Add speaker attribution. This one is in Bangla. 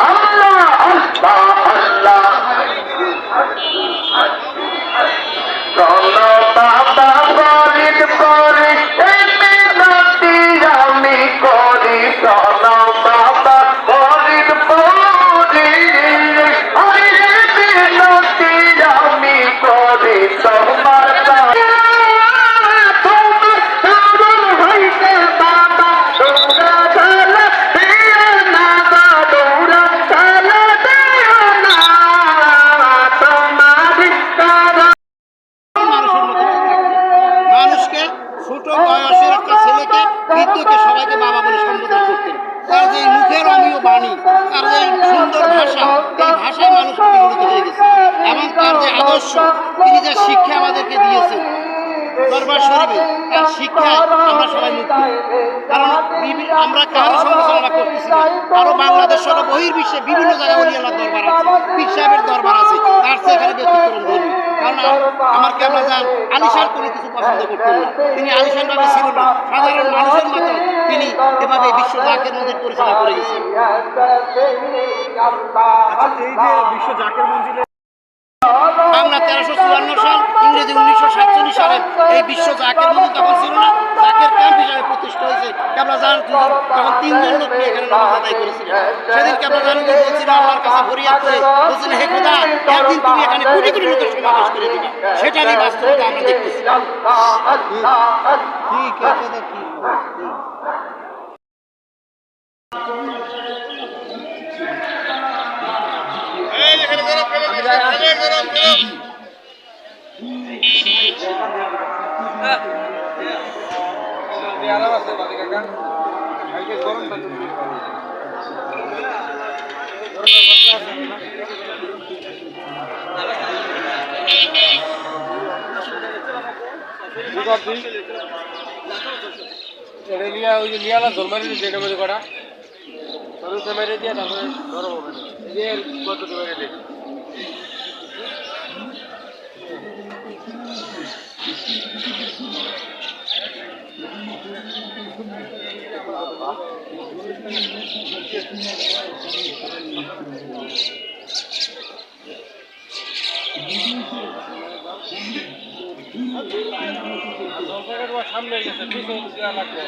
Speaker 1: আল্লাহ
Speaker 2: ছেলেকে সবাইকে বাবা বলে সম্বোধন করতেন। তার যে মুখের অমীয় বাণী, তার যে সুন্দর ভাষা, এই ভাষায় মানুষ প্রতিফলিত হয়ে গেছে। এবং তার যে আদর্শ, তিনি যে শিক্ষা আমাদেরকে দিয়েছেন দরবার শরীফে, তার শিক্ষায় আমরা সবাই মুক্ত কারণ আমরা কারও সমালোচনা করতেছি না। আরও বাংলাদেশ সহ বহির্বিশ্বে বিভিন্ন জায়গায় অলিয়ালার দরবার আছে। পীর সাহেবের দরবার আছে। তার চেয়ে এখানে ব্যক্তিক্রম ধর্মী কারণ আমার কেমন যান আলিশান কোনো কিছু পছন্দ করতেন না। তিনি ছিল না। সাধারণ মানুষের মতো তিনি এভাবে বিশ্ব জাকের মন্দির পরিচালনা করে গেছেন।
Speaker 3: এই যে বিশ্ব জাকের মঞ্জিলে
Speaker 2: বাংলা তেরোশো চুয়ান্ন সাল ইংরেজি উনিশশো সাতচল্লিশ সালে এই বিশ্ব জাকের মন্দির তখন ছিল না। জাকের ক্যাম্প হিসাবে প্রতিষ্ঠা হয়েছে কেবলা জান তখন তিনজন লোক নিয়ে এখানে নামাজ আদায় করেছিলেন। সেদিন কেবলা জান বলছিল, আল্লাহর কাছে ফরিয়াদ করে বলছিলেন হে খোদা, একদিন তুমি এখানে কোটি কোটি লোকের সমাবেশ করে দিবে সেটারই বাস্তবতা আমরা দেখতেছি। ঠিক আছে
Speaker 3: নিয়ে ওই যে নিয়ালা ধর্মারি যেটা মধ্যে করা সরু মেরে দিয়ে তারপরে গরম হবে কত মেরে দেখি সামনে গেছে পিছনে লাগবে